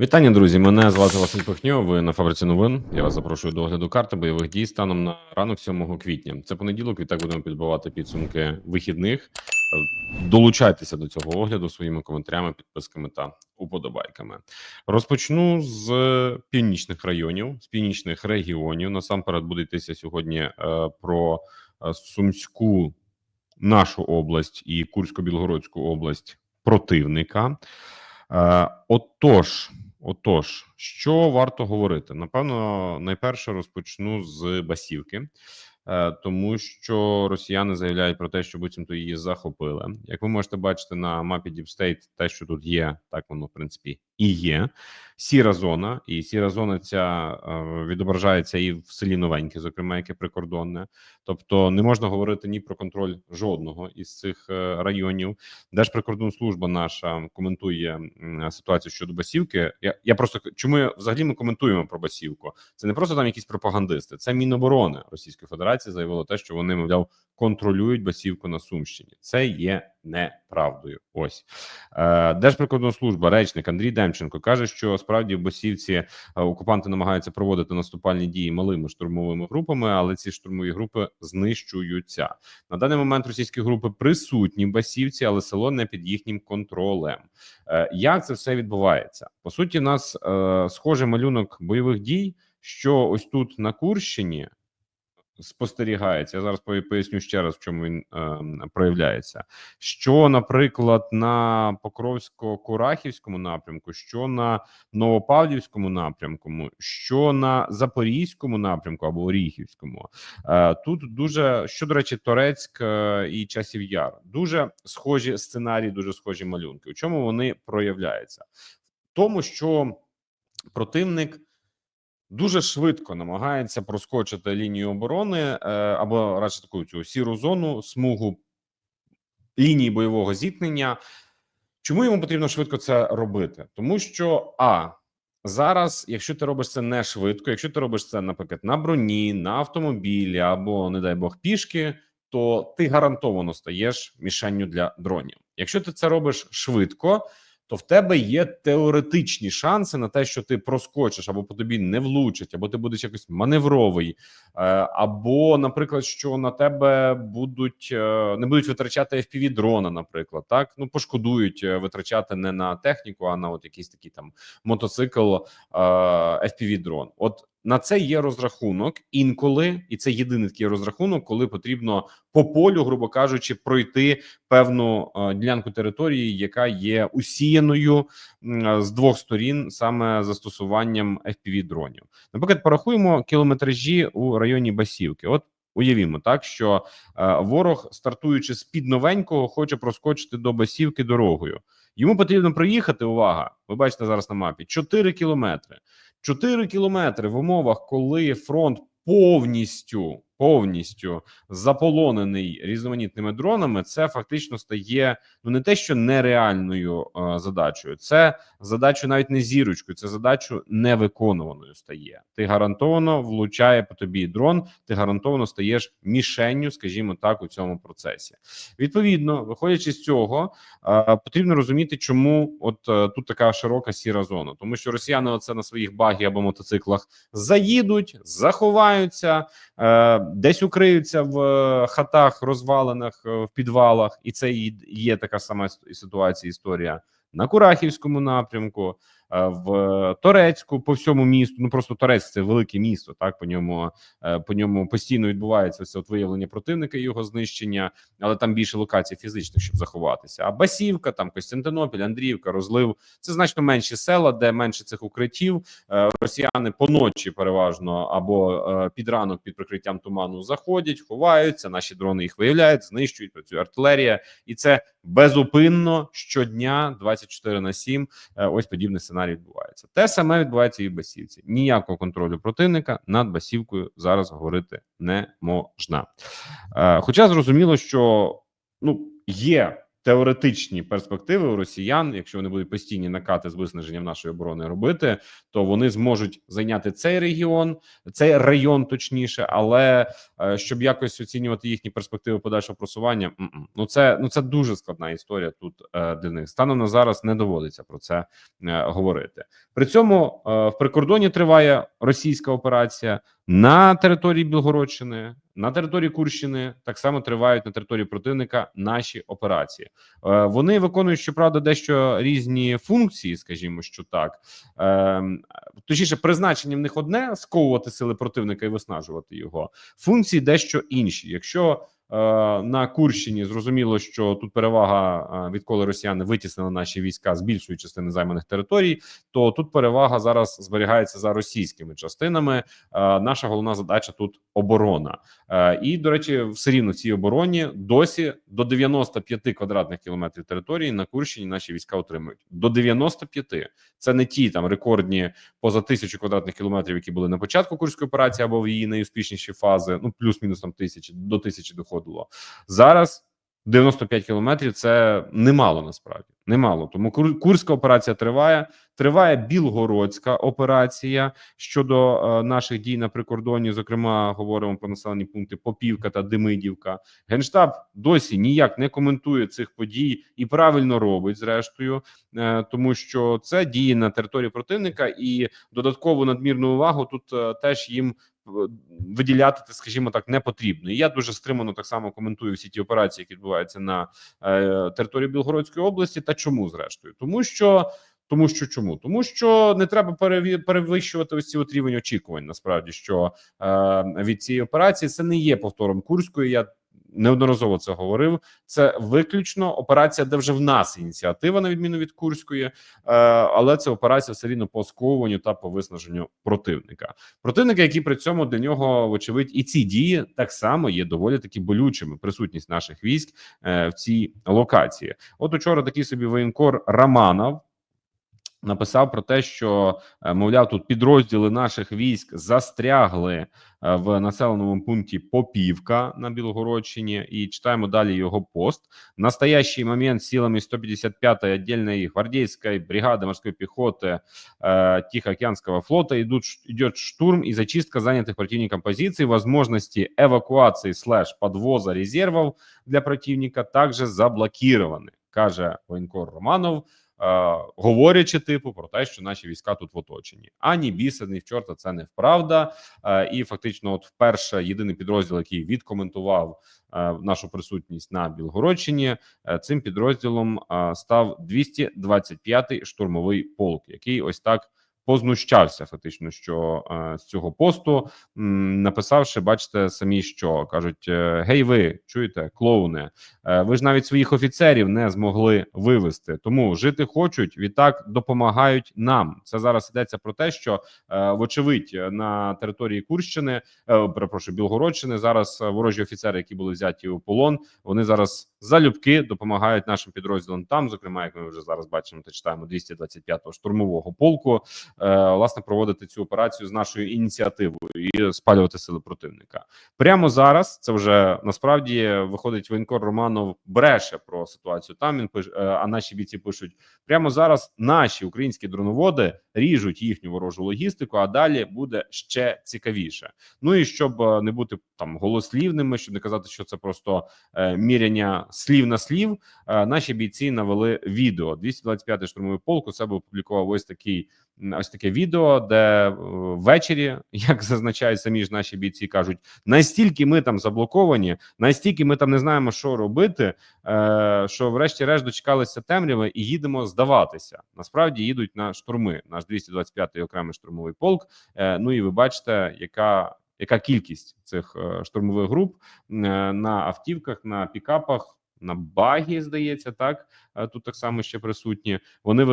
Вітання, друзі. Мене звати Василь Пихньо. Ви на фабриці новин. Я вас запрошую до огляду карти бойових дій станом на ранок 7 квітня. Це понеділок. Відтак будемо підбивати підсумки вихідних. Е, Долучайтеся до цього огляду своїми коментарями, підписками та уподобайками. Розпочну з північних районів, з північних регіонів. Насамперед буде йтися сьогодні е, про е, Сумську нашу область і Курсько-Білгородську область противника. Е, Отож, отож, що варто говорити? Напевно, найперше розпочну з Басівки, е, тому що росіяни заявляють про те, що буцімто її захопили. Як ви можете бачити на мапі Діпстейт, те, що тут є, так воно в принципі і є. Сіра зона, і сіра зона ця е, відображається і в селі Новеньке, зокрема, яке прикордонне. Тобто не можна говорити ні про контроль жодного із цих е, районів. Держприкордонслужба наша коментує ситуацію щодо Басівки. Я, я просто чому я, взагалі ми коментуємо про Басівку? Це не просто там якісь пропагандисти, це Міноборони Російської Федерації заявило те, що вони, мовляв, контролюють Басівку на Сумщині. Це є неправдою. Ось е, Держприкордонслужба, речник Андрій Демченко каже, що справді в Басівці е, окупанти намагаються проводити наступальні дії малими штурмовими групами, але ці штурмові групи знищуються. На даний момент російські групи присутні в Басівці, але село не під їхнім контролем. Е, Як це все відбувається? По суті, в нас е, схожий малюнок бойових дій, що ось тут на Курщині спостерігається. Я зараз поясню ще раз, в чому він е, проявляється. Що, наприклад, на Покровсько-Курахівському напрямку, що на Новопавлівському напрямку, що на Запорізькому напрямку або Оріхівському, е, тут дуже що до речі, Торецьк е, і Часів Яр дуже схожі сценарії, дуже схожі малюнки. У чому вони проявляються? В тому, що противник дуже швидко намагається проскочити лінію оборони е, або радше таку цю сіру зону, смугу лінії бойового зіткнення. Чому йому потрібно швидко це робити? Тому що а зараз, якщо ти робиш це не швидко, якщо ти робиш це, наприклад, на броні, на автомобілі або, не дай Бог, пішки, то ти гарантовано стаєш мішенню для дронів. Якщо ти це робиш швидко, то в тебе є теоретичні шанси на те, що ти проскочиш або по тобі не влучать, або ти будеш якось маневровий, е, або, наприклад, що на тебе будуть е, не будуть витрачати fpv дрона, наприклад, так ну пошкодують е, витрачати не на техніку, а на от якийсь такий там мотоцикл fpv дрон. От на це є розрахунок інколи, і це єдиний такий розрахунок, коли потрібно по полю, грубо кажучи, пройти певну е, ділянку території, яка є усіяною з двох сторін саме застосуванням fpv дронів. Наприклад, порахуємо кілометражі у районі Басівки. От уявімо так, що е, ворог, стартуючи з під новенького, хоче проскочити до Басівки дорогою. Йому потрібно проїхати. Увага! Ви бачите зараз на мапі 4 кілометри. 4 кілометри в умовах, коли фронт повністю повністю заполонений різноманітними дронами, це фактично стає ну не те, що нереальною е, задачею, це задачу навіть не зірочкою, це задачу невиконуваною стає. Ти гарантовано влучає по тобі дрон, ти гарантовано стаєш мішенню, скажімо так, у цьому процесі. Відповідно, виходячи з цього, е, потрібно розуміти, чому от е, тут така широка сіра зона, тому що росіяни оце на своїх багі або мотоциклах заїдуть, заховаються, е, десь укриються в е, хатах, розвалених е, в підвалах, і це є така сама ситуація. Історія на Курахівському напрямку. Е, В Торецьку по всьому місту, ну просто Торецьк це велике місто. Так по ньому е, по ньому постійно відбувається все от виявлення противника, і його знищення, але там більше локацій фізичних, щоб заховатися. А Басівка, там Костянтинопіль, Андріївка, Розлив це значно менші села, де менше цих укриттів. Е, Росіяни поночі переважно або під ранок під прикриттям туману заходять, ховаються. Наші дрони їх виявляють, знищують. Працює артилерія, і це безупинно щодня, 24 на 7, е, Ось подібний сценарій відбувається. Те саме відбувається і в Басівці. Ніякого контролю противника над Басівкою зараз говорити не можна. Е, Хоча зрозуміло, що ну є теоретичні перспективи у росіян, якщо вони будуть постійні накати з виснаженням нашої оборони робити, то вони зможуть зайняти цей регіон, цей район точніше, але е, щоб якось оцінювати їхні перспективи подальшого просування, ну це ну це дуже складна історія тут е, для них. Станом на зараз не доводиться про це е, говорити. При цьому в прикордоні триває російська операція на території Білгородщини, на території Курщини так само тривають на території противника наші операції. Е, Вони виконують щоправда дещо різні функції, скажімо, що так. Е, Точніше, призначення в них одне сковувати сили противника і виснажувати його. Функції дещо інші. Якщо на Курщині зрозуміло, що тут перевага е, відколи росіяни витіснили наші війська з більшої частини займаних територій, то тут перевага зараз зберігається за російськими частинами. Е, наша головна задача тут оборона. Е, і до речі, все рівно цій обороні досі до 95 квадратних кілометрів території на Курщині наші війська отримують до 95. Це не ті там рекордні поза тисячу квадратних кілометрів, які були на початку курської операції або в її найуспішніші фази. Ну плюс-мінус там тисячі до тисячі доходило зараз. 95 кілометрів це немало насправді немало. Тому курська операція триває. Триває білгородська операція щодо е, наших дій на прикордоні. Зокрема, говоримо про населені пункти Попівка та Демидівка. Генштаб досі ніяк не коментує цих подій і правильно робить, зрештою, е, тому що це дії на території противника, і додаткову надмірну увагу тут е, теж їм виділяти, скажімо так, не потрібно. І я дуже стримано так само коментую всі ті операції, які відбуваються на е, території Білгородської області. Та чому зрештою? Тому що. Тому що чому? Тому що не треба перевищувати ось ці от рівень очікувань. Насправді, що е, від цієї операції це не є повтором курської. Я неодноразово це говорив. Це виключно операція, де вже в нас ініціатива, на відміну від курської, е, але це операція все рівно по сковуванню та по виснаженню противника. Противника, які при цьому для нього, вочевидь, і ці дії так само є доволі таки болючими. Присутність наших військ е, в цій локації. От учора такий собі воєнкор Романов. Написав про те, що е, мовляв, тут підрозділи наших військ застрягли е, в населеному пункті Попівка на Білгородщині, і читаємо далі його пост. В настоящий момент силами 155-й отдельной гвардейской бригады морской пехоты э, Тихоокеанского флота идут, идет штурм и зачистка занятых противником позиций. Возможности эвакуации слэш подвоза резервов для противника также заблокированы, каже воєнкор Романов. е, говорячи типу про те, що наші війська тут в оточенні. Ані біса, ні в чорта це не вправда. Е, І фактично, от вперше єдиний підрозділ, який відкоментував е, нашу присутність на Білгородщині, цим підрозділом став 225-й штурмовий полк, який ось так. Познущався фактично, що е, з цього посту, написавши, бачите, самі що кажуть: е, гей, ви чуєте, клоуни, Е, Ви ж навіть своїх офіцерів не змогли вивести. Тому жити хочуть, відтак допомагають нам. Це зараз йдеться про те, що вочевидь на території Курщини, перепрошую, Білгородщини. Зараз ворожі офіцери, які були взяті у полон, вони зараз залюбки допомагають нашим підрозділам там. Зокрема, як ми вже зараз бачимо, та читаємо 225-го штурмового полку. Е, Власне, проводити цю операцію з нашою ініціативою і спалювати сили противника. Прямо зараз це вже насправді виходить воєнкор Романов бреше про ситуацію. Там він пише, а наші бійці пишуть прямо зараз. Наші українські дроноводи ріжуть їхню ворожу логістику. А далі буде ще цікавіше. Ну і щоб е, не бути там голослівними, щоб не казати, що це просто е, міряння слів на слів. наші бійці навели відео. 225-й штурмовий полк у себе опублікував ось такий ось таке відео, де е, ввечері, як зазначають самі ж наші бійці, кажуть, настільки ми там заблоковані, настільки ми там не знаємо, що робити, е, що врешті-решт дочекалися темряви і їдемо здаватися. Насправді їдуть на штурми. Наш 225-й окремий штурмовий полк. Е, ну і ви бачите, яка. Яка кількість цих штурмових груп на автівках, на пікапах, на багі, здається, так е, тут так само ще присутні. Вони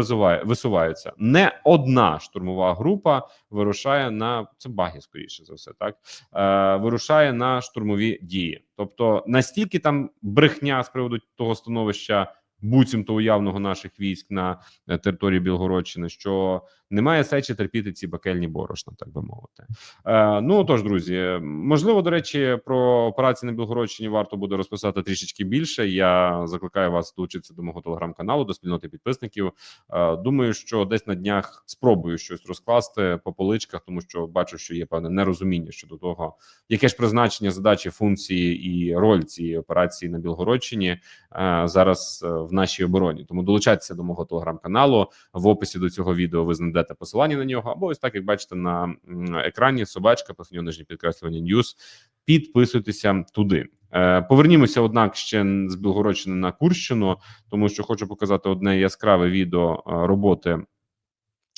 висуваються. Не одна штурмова група вирушає на це баги, скоріше за все, так е, вирушає на штурмові дії. Тобто настільки там брехня з приводу того становища буцімто уявного наших військ на е, території Білгородщини, що немає сечі терпіти ці бакельні борошна, так би мовити. Е, ну тож, друзі, можливо, до речі, про операції на Білгородщині варто буде розписати трішечки більше. Я закликаю вас долучитися до мого телеграм-каналу, до спільноти підписників. Е, думаю, що десь на днях спробую щось розкласти по поличках, тому що бачу, що є певне нерозуміння щодо того, яке ж призначення задачі, функції і роль цієї операції на Білгородщині е, зараз е, в нашій обороні. Тому долучайтеся до мого телеграм-каналу. В описі до цього відео ви знайдете посилання на нього, або ось так як бачите на екрані. Собачка, пихньо нижнє підкреслювання Ньюс. Підписуйтеся туди. Е, Повернімося, однак, ще з Білгородщини на Курщину, тому що хочу показати одне яскраве відео е, роботи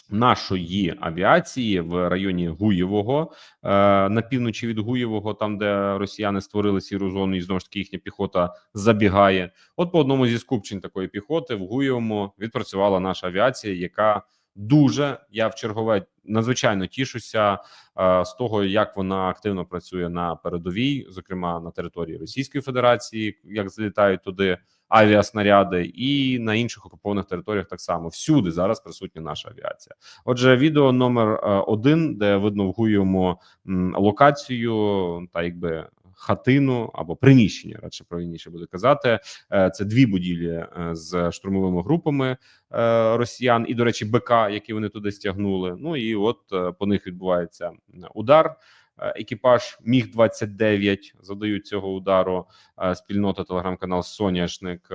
нашої авіації в районі Гуєвого е, на півночі від Гуєвого, там де росіяни створили сіру зону, і знову ж таки їхня піхота забігає. От по одному зі скупчень такої піхоти в Гуєвому відпрацювала наша авіація, яка дуже я в чергове надзвичайно тішуся е, з того, як вона активно працює на передовій, зокрема на території Російської Федерації, як залітають туди авіаснаряди, і на інших окупованих територіях так само всюди зараз присутня наша авіація. Отже, відео номер е, один, де видно в Гуєвому м, локацію та якби. Хатину або приміщення, радше правильніше буде казати. Е, Це дві будівлі е, з штурмовими групами е, росіян, і, до речі, БК, які вони туди стягнули. Ну і от по них відбувається удар. Екіпаж Міг 29 задають цього удару. Спільнота телеграм-канал Соняшник.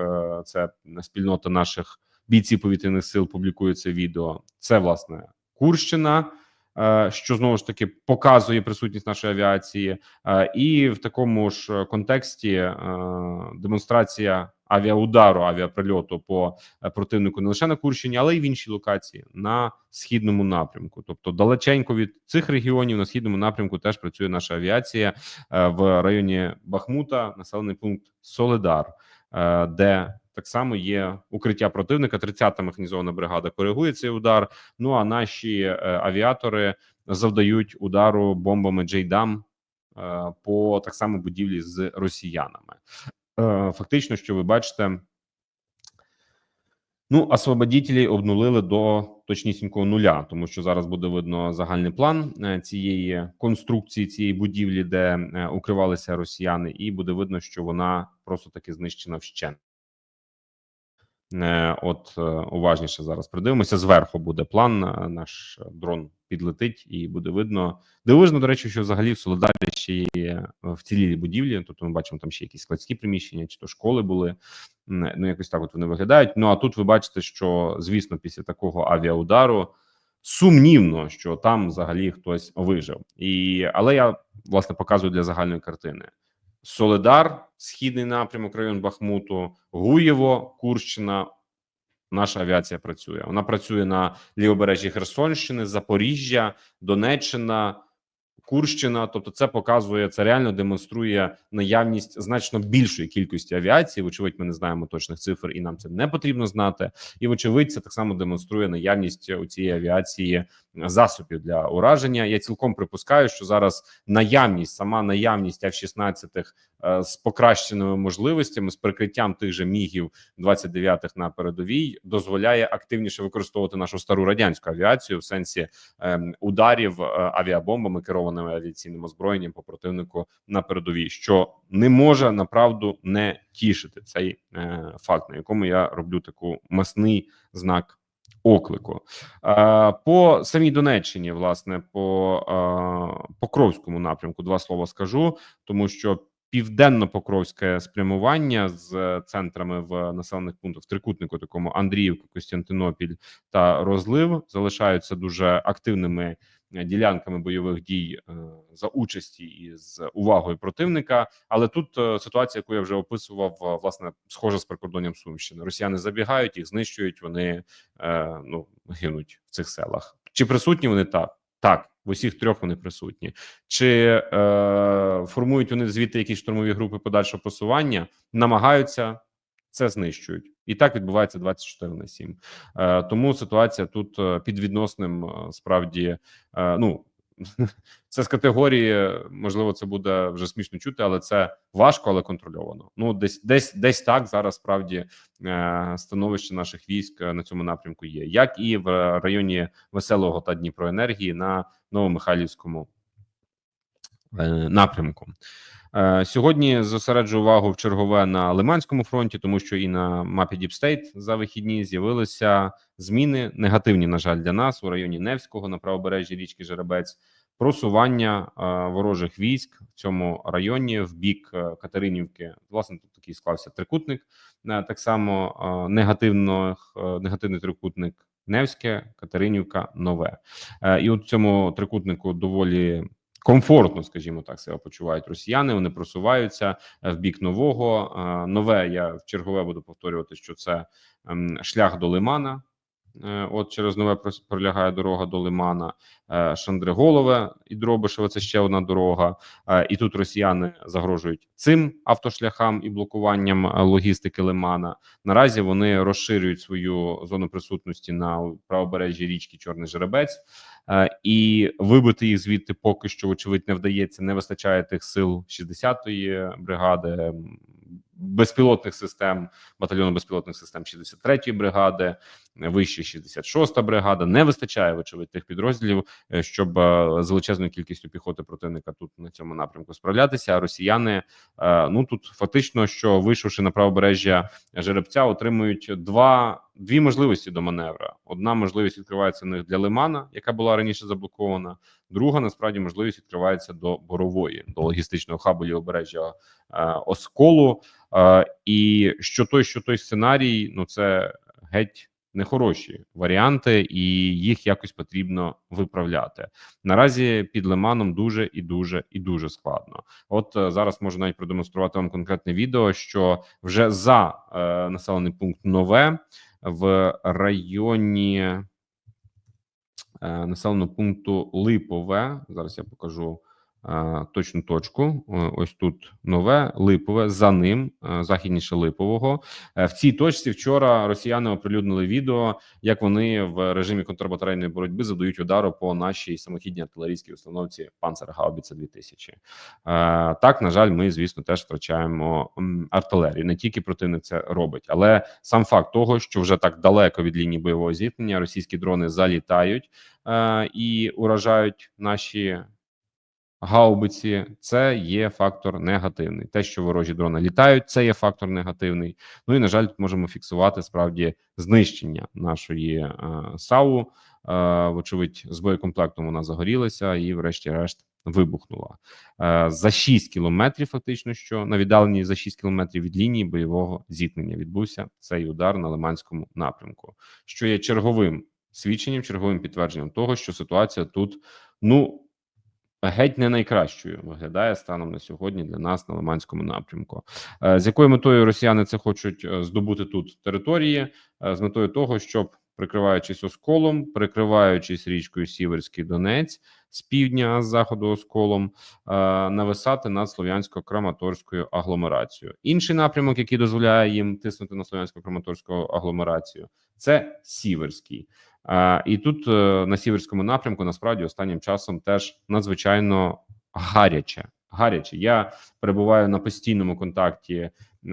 Це спільнота наших бійців повітряних сил. Публікує це відео. Це власне Курщина. Е, Що знову ж таки показує присутність нашої авіації, Е, і в такому ж контексті е, демонстрація авіаудару, авіаприльоту по противнику не лише на Курщині, але й в іншій локації на східному напрямку. Тобто, далеченько від цих регіонів на східному напрямку теж працює наша авіація в районі Бахмута, населений пункт Соледар, де так само є укриття противника. 30-та механізована бригада коригує цей удар. Ну а наші е, авіатори завдають удару бомбами Джейдам е, по так само будівлі з росіянами. Е, Фактично, що ви бачите, ну освободітелі обнулили до точнісінького нуля, тому що зараз буде видно загальний план цієї конструкції цієї будівлі, де укривалися росіяни, і буде видно, що вона просто таки знищена вщент. Е, От е, уважніше зараз придивимося. Зверху буде план. е, Наш дрон підлетить, і буде видно. Дивовижно, до речі, що взагалі в Солидарі ще є е, вцілілі будівлі. Тобто ми бачимо там ще якісь складські приміщення, чи то школи були. Ну якось так от вони виглядають. Ну а тут ви бачите, що звісно, після такого авіаудару сумнівно, що там взагалі хтось вижив. І але я власне показую для загальної картини. Соледар, східний напрямок, район Бахмуту, Гуєво, Курщина. Наша авіація працює. Вона працює на лівобережжі Херсонщини, Запоріжжя, Донеччина, Курщина. Тобто, це показує, це реально демонструє наявність значно більшої кількості авіації. Вочевидь, ми не знаємо точних цифр, і нам це не потрібно знати. І вочевидь, це так само демонструє наявність у цієї авіації засобів для ураження. Я цілком припускаю, що зараз наявність, сама наявність F-16 е, з покращеними можливостями, з прикриттям тих же мігів 29-х на передовій, дозволяє активніше використовувати нашу стару радянську авіацію в сенсі ем, ударів е, авіабомбами, керованими авіаційним озброєнням по противнику на передовій, що не може направду не тішити цей е, факт, на якому я роблю таку масний знак оклику. Е, По самій Донеччині, власне, по е, Покровському напрямку два слова скажу, тому що південно-покровське спрямування з центрами в населених пунктах в трикутнику, такому Андріївка, Костянтинопіль та Розлив залишаються дуже активними е, ділянками бойових дій е, за участі і з увагою противника. Але тут е, ситуація, яку я вже описував, е, власне, схожа з прикордонням Сумщини. Росіяни забігають, їх знищують. Вони е, ну гинуть в цих селах. Чи присутні вони так? Так, в усіх трьох вони присутні. Чи е, формують вони звідти якісь штурмові групи подальшого просування, намагаються це знищують, і так відбувається 24 на 7. Е, тому ситуація тут е, під відносним е, справді е, ну це з категорії, можливо, це буде вже смішно чути, але це важко, але контрольовано. Ну, десь десь десь так зараз справді е, становище наших військ на цьому напрямку є, як і в районі Веселого та Дніпроенергії на Новомихайлівському е, напрямку. Е, Сьогодні зосереджу увагу в чергове на Лиманському фронті, тому що і на мапі State за вихідні з'явилися зміни негативні, на жаль, для нас у районі Невського на правобережжі річки Жеребець. Просування е, ворожих військ в цьому районі в бік е, Катеринівки. Власне, тут такий склався трикутник. Е, так само е, негативно негативний трикутник Невське, Катеринівка, Нове. І от цьому трикутнику доволі комфортно, скажімо так, себе почувають росіяни. Вони просуваються е, в бік нового. Е, Нове я в чергове буду повторювати, що це ем, шлях до Лимана. Е, От через нове пролягає дорога до Лимана, Шандриголове і Дробишеве. Це ще одна дорога. І тут росіяни загрожують цим автошляхам і блокуванням логістики Лимана. Наразі вони розширюють свою зону присутності на правобережжі річки Чорний Жеребець, і вибити їх звідти поки що, вочевидь, не вдається. Не вистачає тих сил 60-ї бригади, безпілотних систем, батальйону безпілотних систем 63-ї бригади, вище 66-та бригада. Не вистачає, вочевидь, тих підрозділів, е, щоб е, величезною кількістю піхоти противника тут на цьому напрямку справлятися. А росіяни е, ну тут фактично, що вийшовши на правобережжя жеребця, отримують два дві можливості до маневра. Одна можливість відкривається у них для Лимана, яка була раніше заблокована. Друга насправді можливість відкривається до борової, до логістичного хабу лівобережжя Осколу. І що той, що той сценарій, ну це геть нехороші варіанти, і їх якось потрібно виправляти. Наразі під Лиманом дуже і дуже і дуже складно. От е, зараз можу навіть продемонструвати вам конкретне відео, що вже за е, населений пункт нове в районі е, населеного пункту Липове. Зараз я покажу точну точку. Е, Ось тут нове Липове. За ним е, західніше Липового. Е, В цій точці вчора росіяни оприлюднили відео, як вони в режимі контрбатарейної боротьби задають удару по нашій самохідній артилерійській установці Панцергаубіца 2000. Е, Так, на жаль, ми звісно теж втрачаємо артилерію. Не тільки противник це робить, але сам факт того, що вже так далеко від лінії бойового зіткнення російські дрони залітають і уражають наші гаубиці, це є фактор негативний. Те, що ворожі дрони літають, це є фактор негативний. Ну і на жаль, можемо фіксувати справді знищення нашої е, САУ. Е, вочевидь, з боєкомплектом вона загорілася і, врешті-решт, вибухнула е, за 6 кілометрів. Фактично, що на віддаленні за 6 кілометрів від лінії бойового зіткнення відбувся цей удар на Лиманському напрямку, що є черговим свідченням, черговим підтвердженням того, що ситуація тут ну геть не найкращою виглядає станом на сьогодні для нас на Лиманському напрямку. Е, З якою метою росіяни це хочуть е, здобути тут території? Е, З метою того, щоб прикриваючись осколом, прикриваючись річкою Сіверський Донець з півдня, з заходу осколом, нависати над слов'янсько-краматорською агломерацією. Інший напрямок, який дозволяє їм тиснути на слов'янсько-краматорську агломерацію, це Сіверський. Е, І тут е, на сіверському напрямку насправді останнім часом теж надзвичайно гаряче. Гаряче. Я перебуваю на постійному контакті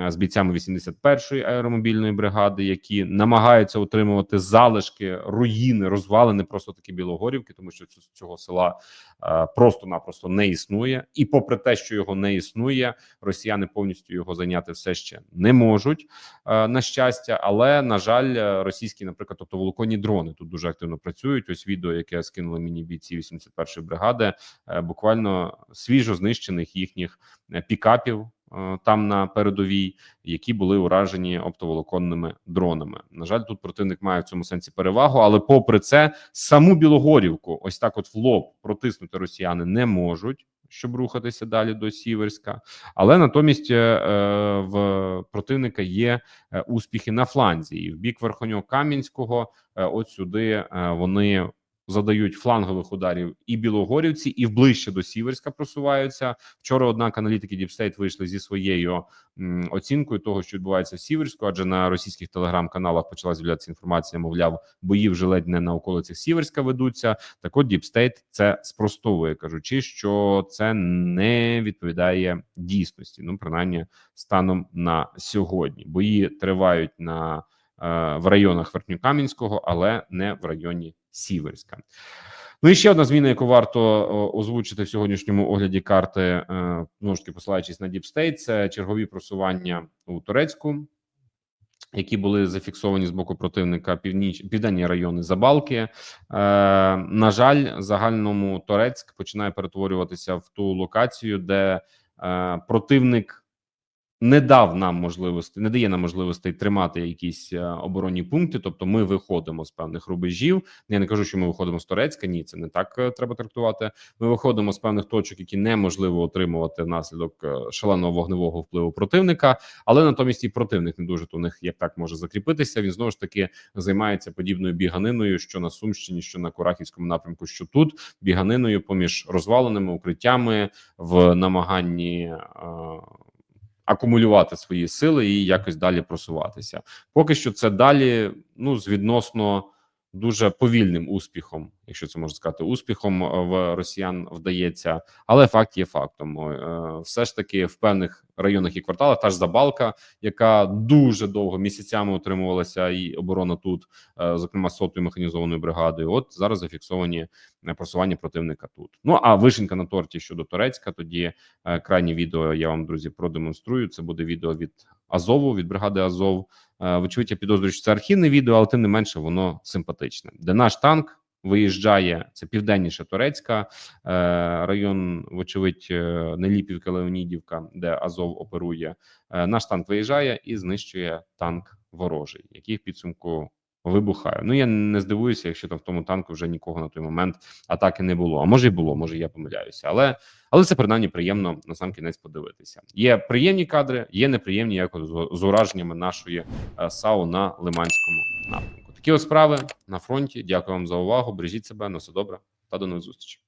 з бійцями 81-ї аеромобільної бригади, які намагаються утримувати залишки, руїни, розвалини просто такі білогорівки, тому що цього села е, просто-напросто не існує. І попри те, що його не існує, росіяни повністю його зайняти все ще не можуть. е, На щастя, але на жаль, е, російські, наприклад, оптоволоконні дрони тут дуже активно працюють. Ось відео, яке скинули мені бійці 81-ї бригади, е, буквально свіжо знищених їхніх е, пікапів. Е, Там на передовій, які були уражені оптоволоконними дронами. На жаль, тут противник має в цьому сенсі перевагу, але попри це, саму Білогорівку, ось так, от в лоб протиснути росіяни не можуть, щоб рухатися далі до Сіверська. Але натомість е, е, в противника є е, успіхи на фланзі, і в бік Верхоньок Кам'янського, е, от сюди е, вони задають флангових ударів і білогорівці, і вближче до Сіверська просуваються. Вчора, однак, аналітики State вийшли зі своєю оцінкою того, що відбувається в Сіверську, адже на російських телеграм-каналах почала з'являтися інформація, мовляв, бої вже ледь не на околицях Сіверська ведуться. Так от State це спростовує, кажучи, що це не відповідає дійсності. Ну, принаймні, станом на сьогодні. Бої тривають на е, в районах Верхньокам'янського, але не в районі Сіверська. Ну і ще одна зміна, яку варто озвучити в сьогоднішньому огляді карти, е, знову ж таки посилаючись на Deep State, це чергові просування у Турецьку, які були зафіксовані з боку противника північ південні райони Забалки. Е, на жаль, загальному Торецьк починає перетворюватися в ту локацію, де е, противник не дав нам можливості, не дає нам можливостей тримати якісь е, оборонні пункти. Тобто, ми виходимо з певних рубежів. Я не кажу, що ми виходимо з Торецька. Ні, це не так е, треба трактувати. Ми виходимо з певних точок, які неможливо отримувати внаслідок е, шаленого вогневого впливу противника, але натомість і противник не дуже то в них як так може закріпитися. Він знову ж таки займається подібною біганиною, що на Сумщині, що на Курахівському напрямку, що тут біганиною поміж розваленими укриттями в намаганні. Акумулювати свої сили і якось далі просуватися. Поки що це далі, ну з відносно дуже повільним успіхом, якщо це можна сказати, успіхом е, в росіян вдається, але факт є фактом. Е, Все ж таки в певних районах і кварталах та ж Забалка, яка дуже довго місяцями утримувалася, і оборона тут, е, зокрема сотою механізованою бригадою. От зараз зафіксовані просування противника тут. Ну а вишенька на торті щодо Турецька. Тоді крайнє відео я вам друзі продемонструю. Це буде відео від Азову, від бригади Азов. Вочевидь, я підозрюю, що це архівне відео, але тим не менше воно симпатичне. Де наш танк виїжджає, це південніше Турецька, е, район, вочевидь, е, Неліпівка, Леонідівка, де Азов оперує. Е, Наш танк виїжджає і знищує танк ворожий, який в підсумку вибухає. Ну я не здивуюся, якщо там в тому танку вже нікого на той момент атаки не було. А може і було, може я помиляюся, але але це принаймні приємно на сам кінець подивитися. Є приємні кадри, є неприємні, як з- ураженнями нашої САУ на Лиманському напрямку. Такі ось справи на фронті. Дякую вам за увагу. Бережіть себе, на все добре та до нових зустрічей.